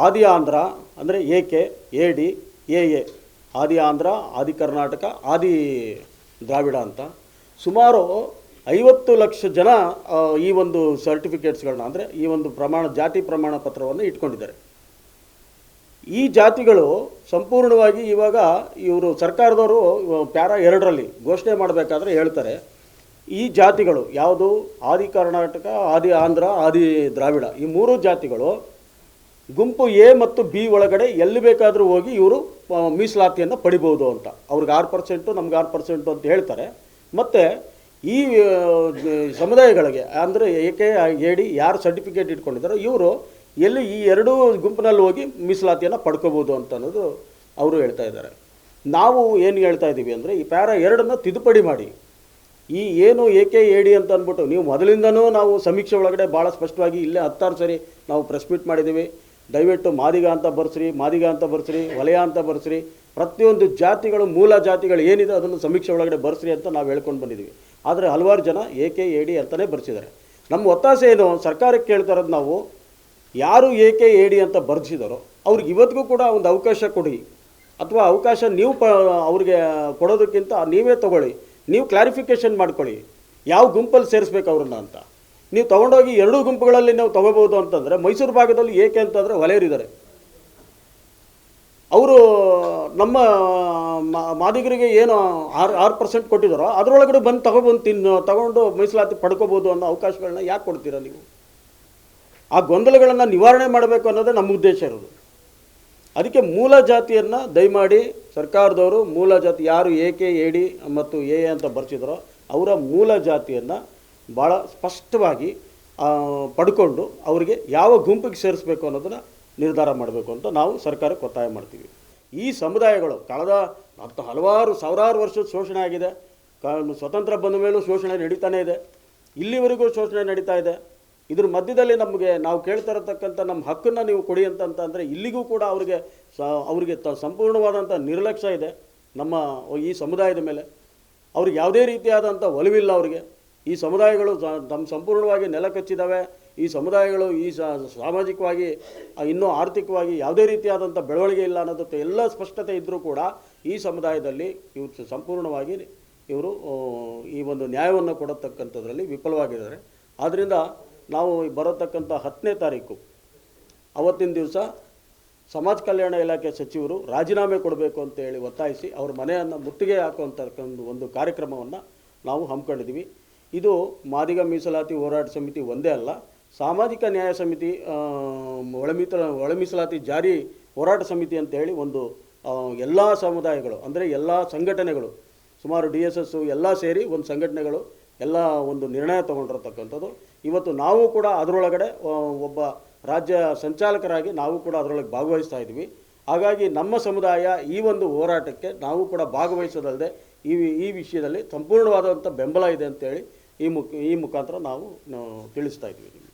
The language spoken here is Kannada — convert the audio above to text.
ಆದಿ ಆಂಧ್ರ ಅಂದರೆ A K A D A A Adi Andhra Adi Karnataka, ಆದಿ ದ್ರಾವಿಡ ಅಂತ. ಸುಮಾರು ಐವತ್ತು ಲಕ್ಷ ಜನ ಈ ಒಂದು ಸರ್ಟಿಫಿಕೇಟ್ಸ್ಗಳನ್ನ ಅಂದರೆ ಈ ಒಂದು ಪ್ರಮಾಣ, ಜಾತಿ ಪ್ರಮಾಣ ಪತ್ರವನ್ನು ಇಟ್ಕೊಂಡಿದ್ದಾರೆ. ಈ ಜಾತಿಗಳು ಸಂಪೂರ್ಣವಾಗಿ ಇವಾಗ ಇವರು ಸರ್ಕಾರದವರು ಪ್ಯಾರಾ ಎರಡರಲ್ಲಿ ಘೋಷಣೆ ಮಾಡಬೇಕಾದ್ರೆ ಹೇಳ್ತಾರೆ. ಈ ಜಾತಿಗಳು ಯಾವುದು? ಆದಿ ಕರ್ನಾಟಕ, ಆದಿ ಆಂಧ್ರ, ಆದಿ ದ್ರಾವಿಡ ಈ ಮೂರು ಜಾತಿಗಳು ಗುಂಪು ಎ ಮತ್ತು ಬಿ ಒಳಗಡೆ ಎಲ್ಲಿ ಬೇಕಾದರೂ ಹೋಗಿ ಇವರು ಮೀಸಲಾತಿಯನ್ನು ಪಡಿಬೋದು ಅಂತ. ಅವ್ರಿಗೆ ಆರು ಪರ್ಸೆಂಟು, ನಮ್ಗೆ ಆರು ಪರ್ಸೆಂಟು ಅಂತ ಹೇಳ್ತಾರೆ. ಮತ್ತು ಈ ಸಮುದಾಯಗಳಿಗೆ, ಅಂದರೆ ಏಕೆ ಡಿ, ಯಾರು ಸರ್ಟಿಫಿಕೇಟ್ ಇಟ್ಕೊಂಡಿದ್ದಾರೋ, ಇವರು ಎಲ್ಲಿ ಈ ಎರಡೂ ಗುಂಪಿನಲ್ಲಿ ಹೋಗಿ ಮೀಸಲಾತಿಯನ್ನು ಪಡ್ಕೋಬೋದು ಅಂತ ಅನ್ನೋದು ಅವರು ಹೇಳ್ತಾ ಇದ್ದಾರೆ. ನಾವು ಏನು ಹೇಳ್ತಾ ಇದ್ದೀವಿ ಅಂದರೆ, ಈ ಪ್ಯಾರ ಎರಡನ್ನು ತಿದ್ದುಪಡಿ ಮಾಡಿ. ಈ ಏನು ಏಕೆ ಎಡಿ ಅಂತ ಅಂದ್ಬಿಟ್ಟು, ನೀವು ಮೊದಲಿಂದನೂ ನಾವು ಸಮೀಕ್ಷೆ ಒಳಗಡೆ ಭಾಳ ಸ್ಪಷ್ಟವಾಗಿ ಇಲ್ಲೇ ಹತ್ತಾರು ಸರಿ ನಾವು ಪ್ರೆಸ್ ಮೀಟ್ ಮಾಡಿದ್ದೀವಿ. ದಯವಿಟ್ಟು ಮಾದಿಗ ಅಂತ ಬರ್ಸ್ರಿ, ಮಾದಿಗ ಅಂತ ಬರ್ಸ್ರಿ, ವಲಯ ಅಂತ ಬರ್ಸ್ರಿ. ಪ್ರತಿಯೊಂದು ಜಾತಿಗಳು, ಮೂಲ ಜಾತಿಗಳು ಏನಿದೆ ಅದನ್ನು ಸಮೀಕ್ಷೆ ಒಳಗಡೆ ಬರ್ಸ್ರಿ ಅಂತ ನಾವು ಹೇಳ್ಕೊಂಡು ಬಂದಿದ್ದೀವಿ. ಆದರೆ ಹಲವಾರು ಜನ ಏಕೆ ಎಡಿ ಅಂತಲೇ ಬರ್ಸಿದ್ದಾರೆ. ನಮ್ಮ ಒತ್ತಾಸೆ ಏನು? ಸರ್ಕಾರಕ್ಕೆ ಕೇಳ್ತಾ ಇರೋದು ನಾವು, ಯಾರು ಏಕೆ ಡಿ ಅಂತ ಬರ್ಸಿದಾರೋ, ಅವ್ರಿಗೆ ಇವತ್ತಿಗೂ ಕೂಡ ಒಂದು ಅವಕಾಶ ಕೊಡಿ. ಅಥವಾ ಅವಕಾಶ ನೀವು ಪ, ಅವ್ರಿಗೆ ಕೊಡೋದಕ್ಕಿಂತ ನೀವೇ ತಗೊಳ್ಳಿ. ನೀವು ಕ್ಲಾರಿಫಿಕೇಷನ್ ಮಾಡ್ಕೊಳ್ಳಿ. ಯಾವ ಗುಂಪಲ್ಲಿ ಸೇರಿಸ್ಬೇಕು ಅವ್ರನ್ನ ಅಂತ. ನೀವು ತೊಗೊಂಡೋಗಿ ಎರಡೂ ಗುಂಪುಗಳಲ್ಲಿ ನಾವು ತೊಗೋಬೋದು ಅಂತಂದರೆ ಮೈಸೂರು ಭಾಗದಲ್ಲಿ ಏಕೆ ಅಂತಂದರೆ ವಲಯರಿದ್ದಾರೆ ಅವರು ನಮ್ಮ ಮಾದಿಗರಿಗೆ ಏನು ಆರು ಆರು ಪರ್ಸೆಂಟ್ ಕೊಟ್ಟಿದ್ದಾರೋ ಅದರೊಳಗಡೆ ಬಂದು ತಗೊಬಂದು ತಿನ್ನು, ತಗೊಂಡು ಮೀಸಲಾತಿ ಪಡ್ಕೋಬೋದು ಅನ್ನೋ ಅವಕಾಶಗಳನ್ನ ಯಾಕೆ ಕೊಡ್ತೀರಾ ನೀವು? ಆ ಗೊಂದಲಗಳನ್ನು ನಿವಾರಣೆ ಮಾಡಬೇಕು ಅನ್ನೋದೇ ನಮ್ಮ ಉದ್ದೇಶ ಇರೋದು. ಅದಕ್ಕೆ ಮೂಲ ಜಾತಿಯನ್ನು ದಯಮಾಡಿ ಸರ್ಕಾರದವರು, ಮೂಲ ಜಾತಿ ಯಾರು, ಎ ಕೆ, ಎ ಮತ್ತು ಎ ಅಂತ ಬರ್ಸಿದ್ರೋ ಅವರ ಮೂಲ ಜಾತಿಯನ್ನು ಭಾಳ ಸ್ಪಷ್ಟವಾಗಿ ಪಡ್ಕೊಂಡು ಅವರಿಗೆ ಯಾವ ಗುಂಪಿಗೆ ಸೇರಿಸ್ಬೇಕು ಅನ್ನೋದನ್ನು ನಿರ್ಧಾರ ಮಾಡಬೇಕು ಅಂತ ನಾವು ಸರ್ಕಾರಕ್ಕೆ ಒತ್ತಾಯ ಮಾಡ್ತೀವಿ. ಈ ಸಮುದಾಯಗಳು ಕಳೆದ ಹತ್ತು ಹಲವಾರು ಸಾವಿರಾರು ವರ್ಷದ ಶೋಷಣೆ ಆಗಿದೆ. ಸ್ವತಂತ್ರ ಬಂದ ಮೇಲೂ ಶೋಷಣೆ ನಡೀತಾನೇ ಇದೆ. ಇಲ್ಲಿವರೆಗೂ ಶೋಷಣೆ ನಡೀತಾ ಇದೆ. ಇದ್ರ ಮಧ್ಯದಲ್ಲಿ ನಮಗೆ ನಾವು ಕೇಳ್ತಾ ಇರತಕ್ಕಂಥ ನಮ್ಮ ಹಕ್ಕನ್ನು ನೀವು ಕೊಡಿ ಅಂತ ಅಂತಂದರೆ ಇಲ್ಲಿಗೂ ಕೂಡ ಅವರಿಗೆ ಸ, ಅವರಿಗೆ ತ ಸಂಪೂರ್ಣವಾದಂಥ ನಿರ್ಲಕ್ಷ್ಯ ಇದೆ ನಮ್ಮ ಈ ಸಮುದಾಯದ ಮೇಲೆ. ಅವ್ರಿಗೆ ಯಾವುದೇ ರೀತಿಯಾದಂಥ ಒಲವಿಲ್ಲ ಅವರಿಗೆ. ಈ ಸಮುದಾಯಗಳು ತಮ್ಮ ಸಂಪೂರ್ಣವಾಗಿ ನೆಲ ಕಚ್ಚಿದ್ದಾವೆ ಈ ಸಮುದಾಯಗಳು ಈ ಸಾಮಾಜಿಕವಾಗಿ ಇನ್ನೂ ಆರ್ಥಿಕವಾಗಿ ಯಾವುದೇ ರೀತಿಯಾದಂಥ ಬೆಳವಣಿಗೆ ಇಲ್ಲ ಅನ್ನೋದಕ್ಕೆ ಎಲ್ಲ ಸ್ಪಷ್ಟತೆ ಇದ್ದರೂ ಕೂಡ ಈ ಸಮುದಾಯದಲ್ಲಿ ಇವರು ಸಂಪೂರ್ಣವಾಗಿ ಇವರು ಈ ಒಂದು ನ್ಯಾಯವನ್ನು ಕೊಡತಕ್ಕಂಥದ್ರಲ್ಲಿ ವಿಫಲವಾಗಿದ್ದಾರೆ. ಆದ್ದರಿಂದ ನಾವು ಬರತಕ್ಕಂಥ ಹತ್ತನೇ ತಾರೀಕು, ಅವತ್ತಿನ ದಿವಸ ಸಮಾಜ ಕಲ್ಯಾಣ ಇಲಾಖೆ ಸಚಿವರು ರಾಜೀನಾಮೆ ಕೊಡಬೇಕು ಅಂತ ಹೇಳಿ ಒತ್ತಾಯಿಸಿ ಅವ್ರ ಮನೆಯನ್ನು ಮುತ್ತಿಗೆ ಹಾಕುವಂಥ ಒಂದು ಕಾರ್ಯಕ್ರಮವನ್ನು ನಾವು ಹಮ್ಮಿಕೊಂಡಿದ್ದೀವಿ. ಇದು ಮಾದಿಗ ಮೀಸಲಾತಿ ಹೋರಾಟ ಸಮಿತಿ ಒಂದೇ ಅಲ್ಲ, ಸಾಮಾಜಿಕ ನ್ಯಾಯ ಸಮಿತಿ ಒಳಮಿತ ಒಳ ಮೀಸಲ ಒಳ ಮೀಸಲಾತಿ ಜಾರಿ ಹೋರಾಟ ಸಮಿತಿ ಅಂತ ಹೇಳಿ ಒಂದು ಎಲ್ಲ ಸಮುದಾಯಗಳು, ಅಂದರೆ ಎಲ್ಲ ಸಂಘಟನೆಗಳು, ಸುಮಾರು ಡಿ ಎಸ್ ಎಸ್ಸು ಎಲ್ಲ ಸೇರಿ ಒಂದು ಸಂಘಟನೆಗಳು, ಎಲ್ಲ ಒಂದು ನಿರ್ಣಯ ತಗೊಂಡಿರತಕ್ಕಂಥದ್ದು. ಇವತ್ತು ನಾವು ಕೂಡ ಅದರೊಳಗಡೆ ಒಬ್ಬ ರಾಜ್ಯ ಸಂಚಾಲಕರಾಗಿ ನಾವು ಕೂಡ ಅದರೊಳಗೆ ಭಾಗವಹಿಸ್ತಾ ಇದ್ದೀವಿ. ಹಾಗಾಗಿ ನಮ್ಮ ಸಮುದಾಯ ಈ ಒಂದು ಹೋರಾಟಕ್ಕೆ ನಾವು ಕೂಡ ಭಾಗವಹಿಸೋದಲ್ಲದೆ ಈ ಈ ವಿಷಯದಲ್ಲಿ ಸಂಪೂರ್ಣವಾದಂಥ ಬೆಂಬಲ ಇದೆ ಅಂತೇಳಿ ಈ ಮುಖ ಈ ಮುಖಾಂತರ ನಾವು ತಿಳಿಸ್ತಾ ಇದ್ದೀವಿ